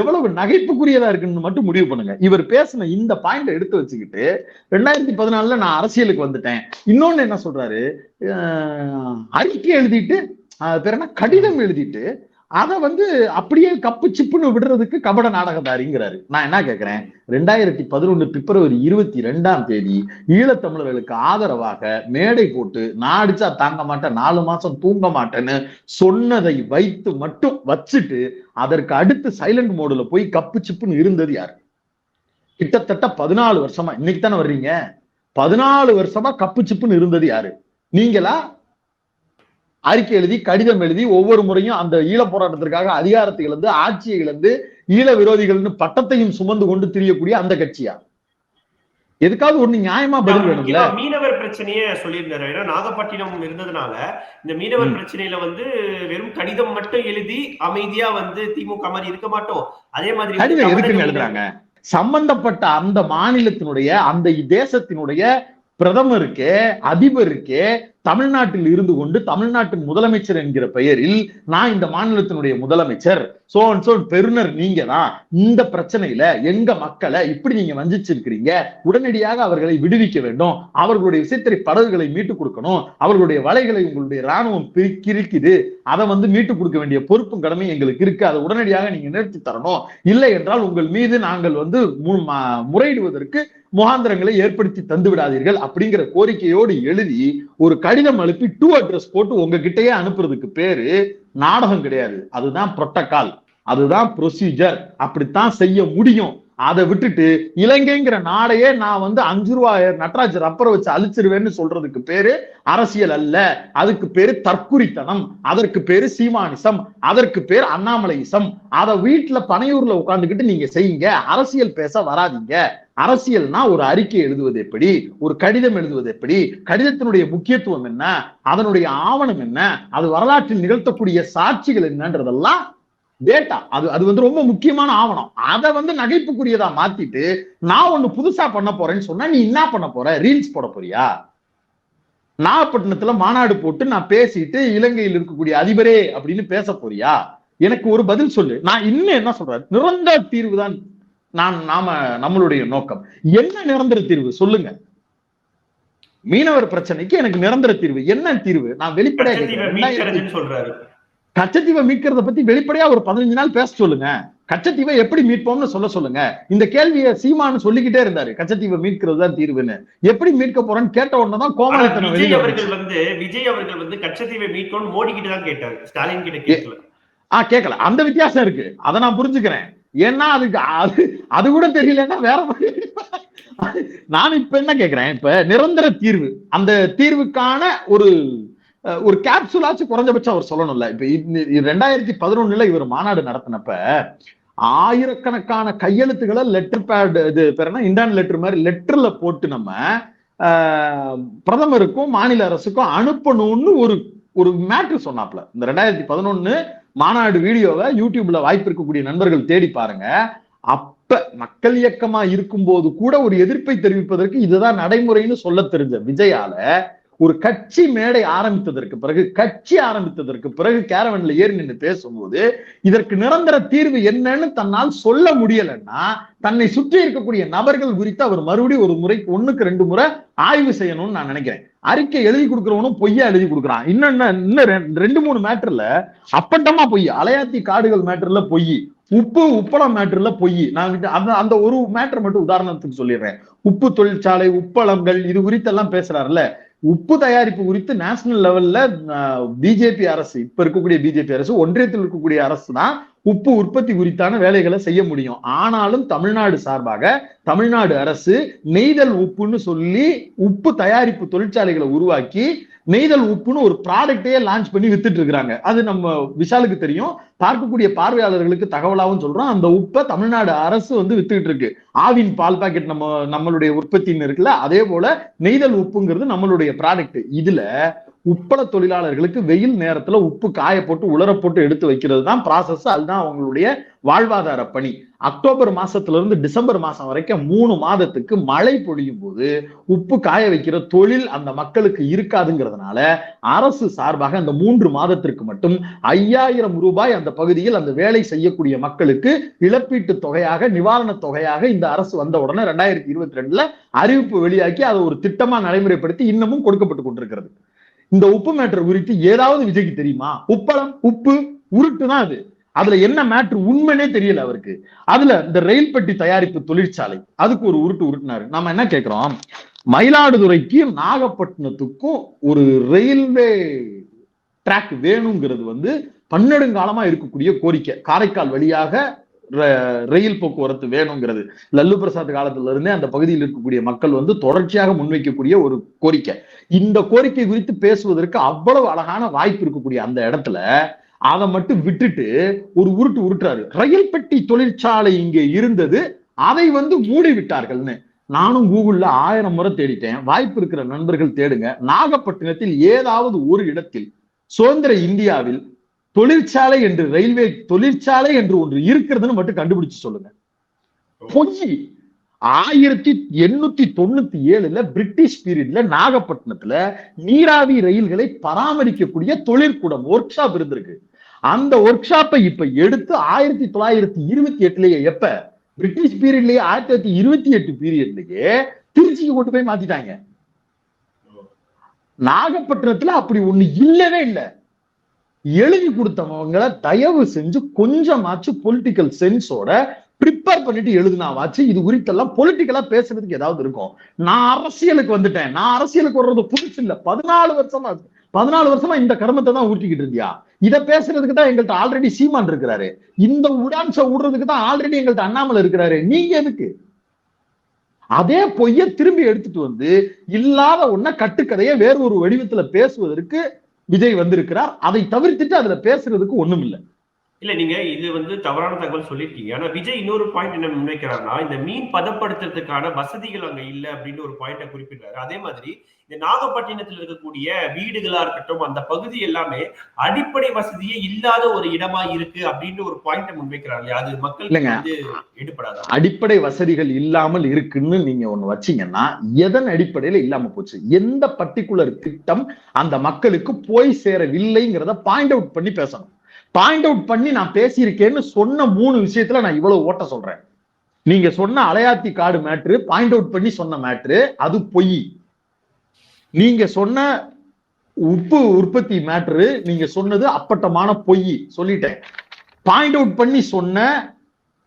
எவ்வளவு நகைப்புக்குரியதா இருக்குன்னு மட்டும் முடிவு பண்ணுங்க. இவர் பேசின இந்த பாயிண்ட் எடுத்து வச்சுக்கிட்டு ரெண்டாயிரத்தி பதினாலுல நான் அரசியலுக்கு வந்துட்டேன். இன்னொன்னு என்ன சொல்றாரு? அறிக்கை எழுதிட்டு அது பேர் என்ன? கடிதம் எழுதிட்டு அதை வந்து அப்படியே கப்பு சிப்புன்னு விடுறதுக்கு கபட நாடகதாரிங்கிறாரு. நான் என்ன கேட்கிறேன் ரெண்டாயிரத்தி பதினொன்னு பிப்ரவரி இருபத்தி ரெண்டாம் தேதி ஈழத்தமிழர்களுக்கு ஆதரவாக மேடை போட்டு நான் அடிச்சா தாங்க மாட்டேன் நாலு மாசம் தூங்க மாட்டேன்னு சொன்னதை வைத்து மட்டும் வச்சுட்டு அதற்கு அடுத்து சைலண்ட் மோடுல போய் கப்பு சிப்புன்னு இருந்தது யாரு? கிட்டத்தட்ட பதினாலு வருஷமா. இன்னைக்கு தானே வர்றீங்க? பதினாலு வருஷமா கப்பு சிப்புன்னு இருந்தது யாரு? நீங்களா? அறிக்கை எழுதி கடிதம் எழுதி ஒவ்வொரு முறையும் அந்த ஈழ போராட்டத்திற்காக அதிகாரத்தை இழந்து ஆட்சியை இழந்து ஈழ விரோதிகள்னு பட்டத்தையும் சுமந்து கொண்டு திரியக்கூடிய அந்த கட்சியா எதுக்காவது ஒண்ணு நியாயமா பதில் வேணும்ல? மீனவர் பிரச்சனையே சொல்லியிருந்தாரு ஏன்னா நாகப்பட்டினம் இருந்ததுனால இந்த மீனவர். பிரச்சனையில வந்து வெறும் கடிதம் மட்டும் எழுதி அமைதியா வந்து திமுக மாதிரி இருக்க மாட்டோம். அதே மாதிரி கடிதம் மீனவர் எழுதுறாங்க? சம்பந்தப்பட்ட அந்த மாநிலத்தினுடைய அந்த தேசத்தினுடைய பிரதமருக்கே அதிபருக்கே தமிழ்நாட்டில் இருந்து கொண்டு தமிழ்நாட்டின் முதலமைச்சர் என்கிற பெயரில் நான் இந்த மாநிலத்தினுடைய முதலமைச்சர் சோ அண்ட் சோ பெருனர் நீங்க தான் இந்த பிரச்சனையில எங்க மக்களை இப்படி நீங்க வஞ்சிச்சிருக்கிறீங்க? உடனடியாக அவர்களை விடுவிக்க வேண்டும். அவர்களுடைய விசைத்தறி படகுகளை மீட்டு கொடுக்கணும். அவர்களுடைய வலைகளை உங்களுடைய ராணுவம் பிரி- கிறுக்குது. அதை வந்து மீட்டு கொடுக்க வேண்டிய பொறுப்பும் கடமை எங்களுக்கு இருக்கு. அதை உடனடியாக நீங்க நிறுத்தி தரணும். இல்லை என்றால் உங்கள் மீது நாங்கள் வந்து மு- முறையிடுவதற்கு முகாந்திரங்களை ஏற்படுத்தி தந்து விடாதீர்கள் அப்படிங்கிற கோரிக்கையோடு எழுதி ஒரு கடிதம் அனுப்பி டூ அட்ரஸ் போட்டு உங்ககிட்டயே அனுப்புறதுக்கு பேரு நாடகம் கிடையாது. அதுதான் புரோட்டோகால் அதுதான் ப்ரொசீஜர் அப்படித்தான் செய்ய முடியும். அதை விட்டுட்டு இலங்கைங்கிற நாடையே நான் வந்து அஞ்சு ரூபாய் நட்ராஜ் ரப்பரை வச்சு அழிச்சிருவேன்னு சொல்றதுக்கு பேரு அரசியல் அல்ல. அதுக்கு பேரு தற்குறித்தனம். அதற்கு பேரு சீமானிசம். அதற்கு பேர் அண்ணாமலையிசம். அதை வீட்டுல பனையூர்ல உட்காந்துக்கிட்டு நீங்க செய்யுங்க. அரசியல் பேச வராதீங்க. அரசியல்னா ஒரு அறிக்கை எழுதுவது எப்படி? ஒரு கடிதம் எழுதுவது எப்படி? கடிதத்தினுடைய முக்கியத்துவம் என்ன? அதனுடைய ஆவணம் என்ன? அது வரலாற்றில் நிகழ்த்தக்கூடிய சாட்சிகள் என்னன்றதெல்லாம் டேட்டா அது அது வந்து ரொம்ப முக்கியமான ஆவணம். அதை வந்து நகைப்புக்குரியதா மாத்திட்டு நான் ஒண்ணு புதுசா பண்ண போறேன்னு சொன்னா நீ என்ன பண்ண போற? ரீல்ஸ் போட போறியா? நாகப்பட்டினத்துல மாநாடு போட்டு நான் பேசிட்டு இலங்கையில் இருக்கக்கூடிய அதிபரே அப்படின்னு பேச போறியா? எனக்கு ஒரு பதில் சொல்லு. நான் இன்னும் என்ன சொல்றேன்? நிரந்தர தீர்வு தான் நான் நாம நம்மளுடைய நோக்கம். என்ன நிரந்தர தீர்வு? சொல்லுங்க. மீனவர் பிரச்சனைக்கு எனக்கு நிரந்தர தீர்வு. என்ன தீர்வு? நான் வெளிப்படையா கச்சத்தீவை கேட்கிறேன் ரெண்டாயிரத்தி மீட்கிறதுன்னு சொல்றாரு. கச்சத்தீவை மீட்கிறத பத்தி வெளிப்படையா ஒரு பதினஞ்சு நாள் பேச சொல்லுங்க. கச்சத்தீவை எப்படி மீட்போம்னு சொல்ல சொல்லுங்க. இந்த கேள்வியை சீமான்னு சொல்லிக்கிட்டே இருந்தாரு. கச்சத்தீவை மீட்கிறது தான் தீர்வுன்னு. எப்படி மீட்க போறேன்னு கேட்ட உடனே தான் ஆனா கோமலத்தனம் விஜய் அவர்கள். வந்து விஜய் அவர்கள் வந்து கச்சத்தீவை மீட்கணும்னு மோடி கிட்ட தான் கேட்டாரு. ஸ்டாலின் கிட்ட கேட்கல. ஆ கேட்கல. அந்த வித்தியாசம் இருக்கு. அதை நான் புரிஞ்சுக்கிறேன். ஏன்னா அதுக்கு அது அது கூட தெரியலன்னா வேற மாதிரி. நான் இப்ப என்ன கேக்குறேன்? இப்ப நிரந்தர தீர்வு. அந்த தீர்வுக்கான ஒரு ஒரு கேப்சூலாச்சும் குறைஞ்சபட்சம் அவர் சொல்லணும்ல. இப்ப ரெண்டாயிரத்தி பதினொன்னுல இவர் மாநாடு நடத்தினப்ப ஆயிரக்கணக்கான கையெழுத்துக்களை லெட்டர் பேட் இது பேருனா இண்டான் லெட்டர் மாதிரி லெட்டர்ல போட்டு நம்ம பிரதமருக்கும் மாநில அரசுக்கும் அனுப்பணும்னு ஒரு ஒரு மேட்ரு சொன்னாப்ல. இந்த ரெண்டாயிரத்தி பதினொன்னு மாநாடு வீடியோவை யூடியூப்ல வாய்ப்பு இருக்கக்கூடிய நண்பர்கள் தேடி பாருங்க. அப்ப மக்கள் இயக்கமா இருக்கும்போது கூட ஒரு எதிர்ப்பை தெரிவிப்பதற்கு இதுதான் நடைமுறைன்னு சொல்ல தெரிஞ்ச விஜயால ஒரு கட்சி மேடை ஆரம்பித்ததற்கு பிறகு கட்சி ஆரம்பித்ததற்கு பிறகு கேரவன்ல ஏறி நின்று பேசும்போது இதற்கு நிரந்தர தீர்வு என்னன்னு தன்னால் சொல்ல முடியலன்னா தன்னை சுற்றி இருக்கக்கூடிய நபர்கள் குறித்து அவர் மறுபடியும் ஒரு முறை ஒண்ணுக்கு ரெண்டு முறை ஆய்வு செய்யணும்னு நான் நினைக்கிறேன். அறிக்கை எழுதி கொடுக்கறவனும் பொய்யா எழுதி கொடுக்குறான். இன்னும் இன்னும் ரெண்டு- ரெண்டு மூணு மேட்டர்ல அப்பட்டமா பொய். அலையாத்தி காடுகள் மேட்டர்ல பொய். உப்பு உப்பளம் மேட்டர்ல பொய். நான் அந்த அந்த ஒரு மேட்டர் மட்டும் உதாரணத்துக்கு சொல்லிடுறேன். உப்பு தொழிற்சாலை உப்பளங்கள் இது குறித்தெல்லாம் பேசுறாருல்ல. உப்பு தயாரிப்பு குறித்து நேஷனல் லெவல்ல பிஜேபி அரசு இப்ப இருக்கக்கூடிய பிஜேபி அரசு ஒன்றியத்தில் இருக்கக்கூடிய அரசு தான் உப்பு உற்பத்தி குறித்தான வேலைகளை செய்ய முடியும். ஆனாலும் தமிழ்நாடு சார்பாக தமிழ்நாடு அரசு நெய்தல் உப்புன்னு சொல்லி உப்பு தயாரிப்பு தொழிற்சாலைகளை உருவாக்கி நெய்தல் உப்புன்னு ஒரு ப்ராடக்டையே லான்ச் பண்ணி வித்துட்டு இருக்கிறாங்க. அது நம்ம விஷாலுக்கு தெரியும். பார்க்கக்கூடிய பார்வையாளர்களுக்கு தகவலாகவும் சொல்றோம். அந்த உப்பை தமிழ்நாடு அரசு வந்து வித்துக்கிட்டு இருக்கு. ஆவின் பால் பாக்கெட் நம்ம நம்மளுடைய உற்பத்தின்னு இருக்குல்ல அதே போல நெய்தல் உப்புங்கிறது நம்மளுடைய ப்ராடக்ட் இதுல உப்பள தொழிலாளர்களுக்கு வெயில் நேரத்துல உப்பு காய போட்டு உலர போட்டு எடுத்து வைக்கிறது தான் ப்ராசஸ் அதுதான் அவங்களுடைய வாழ்வாதார பணி. அக்டோபர் மாசத்துல இருந்து டிசம்பர் மாசம் வரைக்கும் மூணு மாதத்துக்கு மழை பொழியும் போது உப்பு காய வைக்கிற தொழில் அந்த மக்களுக்கு இருக்காதுங்கிறதுனால அரசு சார்பாக அந்த மூன்று மாதத்திற்கு மட்டும் ஐயாயிரம் ரூபாய் அந்த பகுதியில் அந்த வேலை செய்யக்கூடிய மக்களுக்கு இழப்பீட்டு தொகையாக நிவாரண தொகையாக இந்த அரசு வந்த உடனே ரெண்டாயிரத்தி இருபத்தி ரெண்டுல அறிவிப்பு வெளியாக்கி அதை ஒரு திட்டமா நடைமுறைப்படுத்தி இன்னமும் கொடுக்கப்பட்டு கொண்டிருக்கிறது. இந்த உப்பு மேட்டர் குறித்து ஏதாவது விஜய்க்கு தெரியுமா? உப்பளம் உப்பு உருட்டு தான் அது. அதுல என்ன மேட்ரு உண்மைனே தெரியல அவருக்கு. அதுல இந்த ரயில் பெட்டி தயாரிப்பு தொழிற்சாலை அதுக்கு ஒரு உருட்டு உருட்டினாரு. நாம என்ன கேட்கிறோம் மயிலாடுதுறைக்கும் நாகப்பட்டினத்துக்கும் ஒரு ரயில்வே ட்ராக் வேணுங்கிறது வந்து பன்னெடுங்காலமா இருக்கக்கூடிய கோரிக்கை. காரைக்கால் வழியாக ரயில் போக்குவரத்து வேணுங்கிறது. லல்லு பிரசாத் காலத்துல இருந்தே அந்த பகுதியில் இருக்கக்கூடிய மக்கள் வந்து தொடர்ச்சியாக முன்வைக்கக்கூடிய ஒரு கோரிக்கை. இந்த கோரிக்கை குறித்து பேசுவதற்கு அவ்வளவு அழகான வாய்ப்பு இருக்கக்கூடிய அந்த இடத்துல அதை மட்டும் விட்டுட்டு ஒரு உருட்டு உருட்டுறாரு. ரயில் பெட்டி தொழிற்சாலை இங்கே இருந்தது அதை வந்து மூடி விட்டார்கள்னு நானும் கூகுள்ல ஆயிரம் முறை தேடிட்டேன். வாய்ப்பு இருக்கிற நண்பர்கள் தேடுங்க. நாகப்பட்டினத்தில் ஏதாவது ஒரு இடத்தில் சுதந்திர இந்தியாவில் தொழிற்சாலை என்று ரயில்வே தொழிற்சாலை என்று ஒன்று இருக்கிறதுன்னு மட்டும் கண்டுபிடிச்சு சொல்லுங்க. பொய். ஆயிரத்தி எண்ணூத்தி தொண்ணூத்தி ஏழுல பிரிட்டிஷ் பீரியட்ல நாகப்பட்டினத்துல நீராவி ரயில்களை பராமரிக்கக்கூடிய தொழிற்கூடம் ஒர்க் ஷாப் இருந்திருக்கு. அந்த ஒர்க் ஷாப்பை இப்ப எடுத்து ஆயிரத்தி தொள்ளாயிரத்தி இருபத்தி எட்டுலயே எப்ப? பிரிட்டிஷ் பீரியட்லயே ஆயிரத்தி தொள்ளாயிரத்தி இருபத்தி எட்டு பீரியட்லயே திருச்சிக்கு கொண்டு போய் மாத்திட்டாங்க. நாகப்பட்டினத்துல அப்படி ஒண்ணு இல்லவே இல்லை. எழுதி கொடுத்தவங்கள தயவு செஞ்சு கொஞ்சமாச்சு பொலிட்டிக்கல் சென்ஸோட ப்ரிப்பேர் பண்ணிட்டு எழுதினாவாச்சு. இது குறித்தெல்லாம் பொலிட்டிக்கலா பேசுறதுக்கு ஏதாவது இருக்கும். நான் அரசியலுக்கு வந்துட்டேன். நான் அரசியலுக்கு வர்றது புதுசு இல்ல. பதினாலு வருஷமா பதினாலு வருஷமா இந்த கர்மத்தை தான் ஊட்டிக்கிட்டு இருந்தியா? இதை பேசுறதுக்கு தான் எங்கள்கிட்ட ஆல்ரெடி சீமான் இருக்கிறாரு. இந்த உடான்ச விடுறதுக்கு தான் ஆல்ரெடி எங்கள்கிட்ட அண்ணாமலை இருக்கிறாரு. நீங்க எதுக்கு? அதே பொய்ய திரும்பி எடுத்துட்டு வந்து இல்லாத ஒன்ன கட்டுக்கதையை வேறு ஒரு வடிவத்துல பேசுவதற்கு விஜய் வந்திருக்கிறார். அதை தவிர்த்துட்டு அதுல பேசுறதுக்கு ஒண்ணும் இல்லை இல்ல நீங்க இது வந்து தவறான தகவல் சொல்லியிருக்கீங்க ஆனா விஜய் இன்னொரு பாயிண்ட் என்ன முன்வைக்கிறாருன்னா இந்த மீன் பதப்படுத்துறதுக்கான வசதிகள் அங்க இல்ல அப்படின்னு ஒரு பாயிண்ட குறிப்பிடுறாரு. அதே மாதிரி இந்த நாகப்பட்டினத்தில் இருக்கக்கூடிய வீடுகளா இருக்கட்டும் அந்த பகுதி எல்லாமே அடிப்படை வசதியே இல்லாத ஒரு இடமா இருக்கு அப்படின்னு ஒரு பாயிண்ட் முன்வைக்கிறாரு? அது இல்லைங்க. வந்து எடுபடாதா அடிப்படை வசதிகள் இல்லாமல் இருக்குன்னு நீங்க ஒண்ணு வச்சீங்கன்னா எதன் அடிப்படையில இல்லாம போச்சு? எந்த பர்டிகுலர் திட்டம் அந்த மக்களுக்கு போய் சேரவில்லைங்கிறத பாயிண்ட் அவுட் பண்ணி பேசணும். பாயிண்ட் அவுட் பண்ணி நான் பேசியிருக்கேன்னு சொன்ன மூணு விஷயத்துல நான் இவ்வளவு ஓட்ட சொல்றேன். நீங்க சொன்ன அலையாத்தி காடு மேட்ரு பாயிண்ட் அவுட் பண்ணி சொன்ன மேட்ரு அது பொய். நீங்க சொன்ன உப்பு உற்பத்தி மேட்ரு நீங்க சொன்னது அப்பட்டமான பொய் சொல்லிட்டேன். பாயிண்ட் அவுட் பண்ணி சொன்ன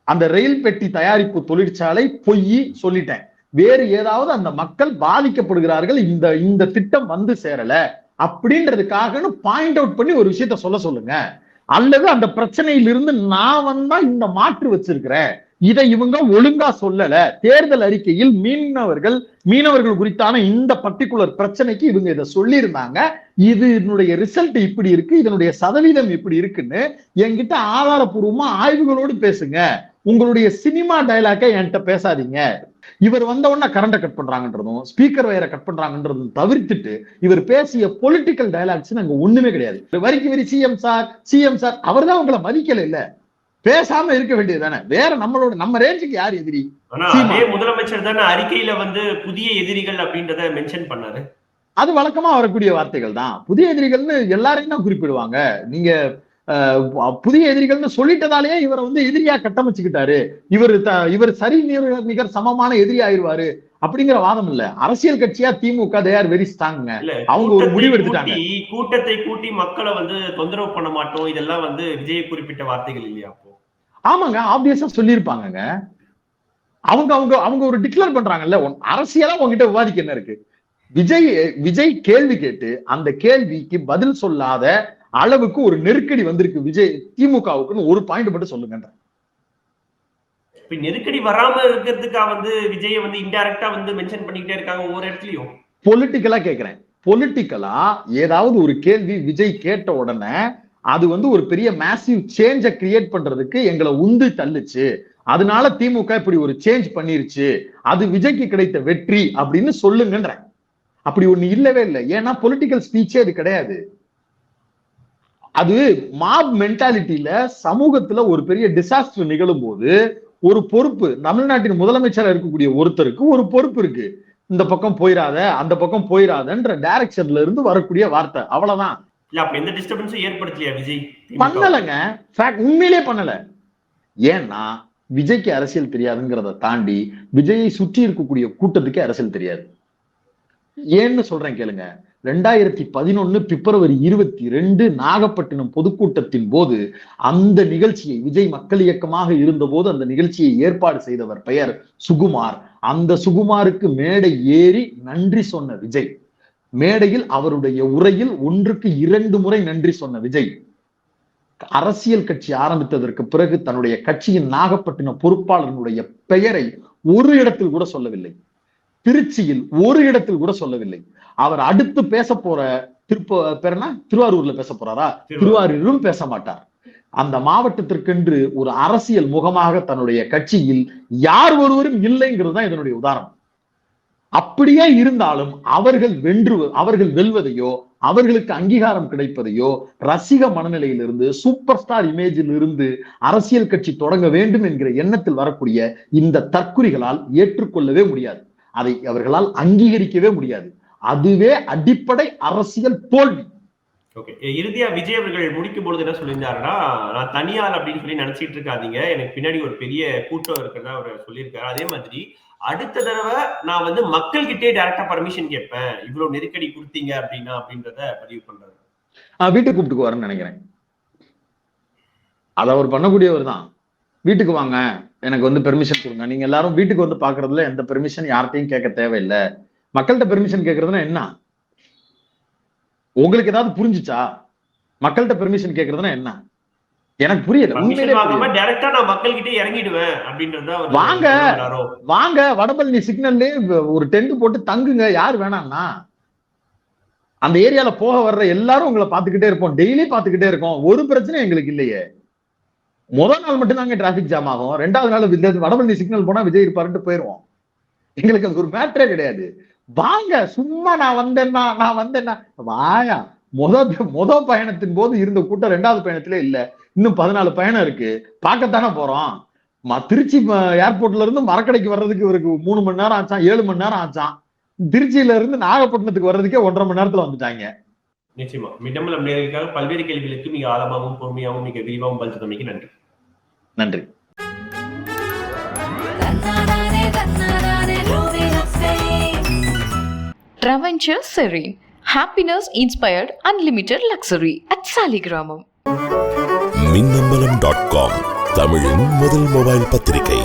அந்த ரயில் பெட்டி தயாரிப்பு தொழிற்சாலை பொய் சொல்லிட்டேன். வேறு ஏதாவது அந்த மக்கள் பாதிக்கப்படுகிறார்கள் இந்த இந்த திட்டம் வந்து சேரல அப்படின்றதுக்காகன்னு பாயிண்ட் அவுட் பண்ணி ஒரு விஷயத்த சொல்ல சொல்லுங்க. அல்லது அந்த பிரச்சனையிலிருந்து நான் வந்தா இந்த மாற்று வச்சிருக்கிறேன். இதை இவங்க ஒழுங்கா சொல்லல. தேர்தல் அறிக்கையில் மீனவர்கள் மீனவர்கள் குறித்தான இந்த பர்டிகுலர் பிரச்சனைக்கு இவங்க இதை சொல்லியிருந்தாங்க. இது இதனுடைய ரிசல்ட் இப்படி இருக்கு இதனுடைய சதவீதம் இப்படி இருக்குன்னு என்கிட்ட ஆதாரபூர்வமா ஆய்வுகளோடு பேசுங்க. உங்களுடைய சினிமா டயலாக்கை என்கிட்ட பேசாதீங்க. இவர் வந்த உடனே கரண்ட கட் பண்றாங்கன்றதும் ஸ்பீக்கர் வயரை கட் பண்றாங்கன்றதும் தவிர்த்துட்டு இவர் பேசிய பொலிட்டிக்கல் டயலாக்ஸ் அங்க ஒண்ணுமே கிடையாது. வரிக்கு வரி சிஎம் சார் சிஎம் சார் அவர் தான் உங்களை மதிக்கல இல்ல. பேசாம இருக்க வேண்டியதுதானே வேற நம்மளோட நம்ம ரேஞ்சுக்கு யார் எதிரி. அதே முதலமைச்சர் தானே அறிக்கையில வந்து புதிய எதிரிகள் அப்படின்றத மென்ஷன் பண்ணாரு. அது வழக்கமா வரக்கூடிய வார்த்தைகள் தான். புதிய எதிரிகள்னு எல்லாரையும் தான் குறிப்பிடுவாங்க. நீங்க புதிய எதிரிகள்னு சொல்லிட்டதாலேயே இவரை வந்து எதிரியா கட்டமைச்சுக்கிட்டாரு. இவர் த- இவர் சரி நிகர் சமமான எதிரி ஆயிருவாரு அப்படிங்கிற வாதம் இல்ல. அரசியல் கட்சியா திமுக தயார் வெரி ஸ்ட்ராங்க இல்ல அவங்க ஒரு முடிவு எடுத்துட்டாங்க. கூட்டி- கூட்டத்தை கூட்டி மக்களை வந்து தொந்தரவு பண்ண மாட்டோம். இதெல்லாம் வந்து விஜய் குறிப்பிட்ட வார்த்தைகள் இல்லையா ஆமாங்க ஆப்வியஸா சொல்லியிருப்பாங்கங்க. அவங்க அவங்க அவங்க ஒரு டிக்ளேர் பண்றாங்கல்ல அரசியலா உங்ககிட்ட விவாதிக்க என்ன இருக்கு? விஜய் விஜய் கேள்வி கேட்டு அந்த கேள்விக்கு பதில் சொல்லாத அளவுக்கு ஒரு நெருக்கடி வந்திருக்கு விஜய் திமுகவுக்குன்னு ஒரு பாயிண்ட் மட்டும் சொல்லுங்க இப்ப நெருக்கடி வராம இருக்கிறதுக்கா வந்து விஜய வந்து இன்டைரக்டா வந்து மென்ஷன் பண்ணிக்கிட்டே இருக்காங்க ஒவ்வொரு இடத்துலயும்? பொலிட்டிக்கலா கேக்குறேன். பொலிட்டிக்கலா ஏதாவது ஒரு கேள்வி விஜய் கேட்ட உடனே அது வந்து ஒரு பெரிய மேசிவ் சேஞ்ச கிரியேட் பண்றதுக்கு எங்களை உந்து தள்ளுச்சு. அதனால திமுக இப்படி ஒரு சேஞ்ச் பண்ணிருச்சு. அது விஜய்க்கு கிடைத்த வெற்றி அப்படின்னு சொல்லுங்கன்றேன். அப்படி ஒண்ணு இல்லவே இல்லை. ஏன்னா பொலிட்டிக்கல் ஸ்பீச்சே அது கிடையாது. அது மாப் மென்டாலிட்டியில சமூகத்துல ஒரு பெரிய டிசாஸ்டர் நிகழும் போது ஒரு பொறுப்பு தமிழ்நாட்டின் முதலமைச்சரா இருக்கக்கூடிய ஒருத்தருக்கு ஒரு பொறுப்பு இருக்கு. இந்த பக்கம் போயிராத அந்த பக்கம் போயிராதன்ற டைரக்ஷன்ல இருந்து வரக்கூடிய வார்த்தை. அவ்வளவுதான். எந்த டிஸ்டர்பன்ஸும் ஏற்படுத்தலையா விஜய்? பண்ணலைங்க. உண்மையிலே பண்ணல. ஏன்னா விஜய்க்கு அரசியல் தெரியாதுங்கிறத தாண்டி விஜயை சுற்றி இருக்கக்கூடிய கூட்டத்துக்கு அரசியல் தெரியாது. ஏன்னு சொல்றேன் கேளுங்க. ரெண்டாயிரத்தி பதினொன்னு பிப்ரவரி இருபத்தி ரெண்டு நாகப்பட்டினம் பொதுக்கூட்டத்தின் போது அந்த நிகழ்ச்சியை விஜய் மக்கள் இயக்கமாக இருந்தபோது அந்த நிகழ்ச்சியை ஏற்பாடு செய்தவர் பெயர் சுகுமார். அந்த சுகுமாருக்கு மேடை ஏறி நன்றி சொன்ன விஜய். மேடையில் அவருடைய உரையில் ஒன்றுக்கு இரண்டு முறை நன்றி சொன்ன விஜய். அரசியல் கட்சி ஆரம்பித்ததற்கு பிறகு தன்னுடைய கட்சியின் நாகப்பட்டினம் பொறுப்பாளர்களுடைய பெயரை ஒரு இடத்தில் கூட சொல்லவில்லை. திருச்சியில் ஒரு இடத்தில் கூட சொல்லவில்லை. அவர் அடுத்து பேச போற திருப்ப பேரனா திருவாரூர்ல பேச போறாரா? திருவாரூரும் பேச மாட்டார். அந்த மாவட்டத்திற்கென்று ஒரு அரசியல் முகமாக தன்னுடைய கட்சியில் யார் ஒருவரும் இல்லைங்கிறது தான் இதனுடைய உதாரணம். அப்படியே இருந்தாலும் அவர்கள் வென்று அவர்கள் வெல்வதையோ அவர்களுக்கு அங்கீகாரம் கிடைப்பதையோ ரசிக மனநிலையிலிருந்து சூப்பர் ஸ்டார் இமேஜில் இருந்து அரசியல் கட்சி தொடங்க வேண்டும் என்கிற எண்ணத்தில் வரக்கூடிய இந்த தற்குறிகளால் ஏற்றுக்கொள்ளவே முடியாது. அதை அவர்களால் அங்கீகரிக்கவே முடியாது. அதுவே அடிப்படை அரசியல் தோல்வி. ஓகே. இறுதியா விஜய் அவர்கள் முடிக்கும் பொழுது என்ன சொல்லியிருந்தாருன்னா நான் தனியார் அப்படின்னு சொல்லி நினைச்சிட்டு இருக்காதீங்க. எனக்கு பின்னாடி ஒரு பெரிய கூட்டம் இருக்கிறதா அவர் சொல்லியிருக்காரு. அதே மாதிரி அடுத்த தடவை நான் வந்து மக்கள் கிட்டே டைரக்டா பர்மிஷன் கேட்பேன். இவ்வளவு நெருக்கடி கொடுத்தீங்க அப்படின்னா அப்படின்றத பதிவு பண்றாரு. வீட்டுக்கு கூப்பிட்டுக்குவாருன்னு நினைக்கிறேன். அதை அவர் பண்ணக்கூடியவர் தான். வீட்டுக்கு வாங்க. எனக்கு வந்து பெர்மிஷன் கொடுங்க. நீங்க எல்லாரும் வீட்டுக்கு வந்து பாக்குறதுல எந்த பெர்மிஷன் யார்கிட்டயும் கேட்க தேவையில்லை. மக்கள்கிட்ட பெர்மிஷன் கேட்கறதுன்னா என்ன? உங்களுக்கு ஏதாவது புரிஞ்சுச்சா? மக்கள்கிட்ட பெர்மிஷன் கேட்கறதுன்னா என்ன? எனக்கு புரியல. வாங்க. வாங்க. வடபழனி சிக்னல்லே ஒரு டென்ட் போட்டு தங்குங்க. யார் வேணாம்னா அந்த ஏரியால போக வர்ற எல்லாரும் உங்களை பாத்துக்கிட்டே இருப்போம். டெய்லி பாத்துக்கிட்டே இருக்கோம். ஒரு பிரச்சனையும் எங்களுக்கு இல்லையே. முதல் நாள் மட்டும் தாங்க டிராபிக் ஜாம் ஆகும். ரெண்டாவது நாள் விஜய் வடபழனி சிக்னல் போனா விஜய் இருப்பாருன்ட்டு போயிருவோம். எங்களுக்கு அது ஒரு மேட்டரே கிடையாது. வாங்க சும்மா நான் வந்தேன்னா நான் வந்தேன்னா. வாயா முத முத பயணத்தின் போது இருந்த கூட்டம் ரெண்டாவது பயணத்திலே இல்ல. இன்னும் பதினாலு பயணம் இருக்கு. பார்க்கத்தானே போறோம். ம- திருச்சி ஏர்போர்ட்ல இருந்து மரக்கடைக்கு வர்றதுக்கு இவருக்கு மூணு மணி நேரம் ஆச்சான் ஏழு மணி நேரம் ஆச்சான். திருச்சியில இருந்து நாகப்பட்டினத்துக்கு வர்றதுக்கே ஒன்றரை மணி நேரத்துல வந்துட்டாங்க. நிச்சயமா. மின்னமலம் நேர்களுக்காக பல்வேறு கேள்விகளுக்கு மிக ஆழமாகவும் பொறுமையாகவும் மிக விரிவாகவும் பதில் சொன்னமைக்கு நன்றி. நன்றி. Traventure Serene. Happiness inspired unlimited luxury at Saligramam. Minnambalam dot com தமிழின் முதல் மொபைல் பத்திரிகை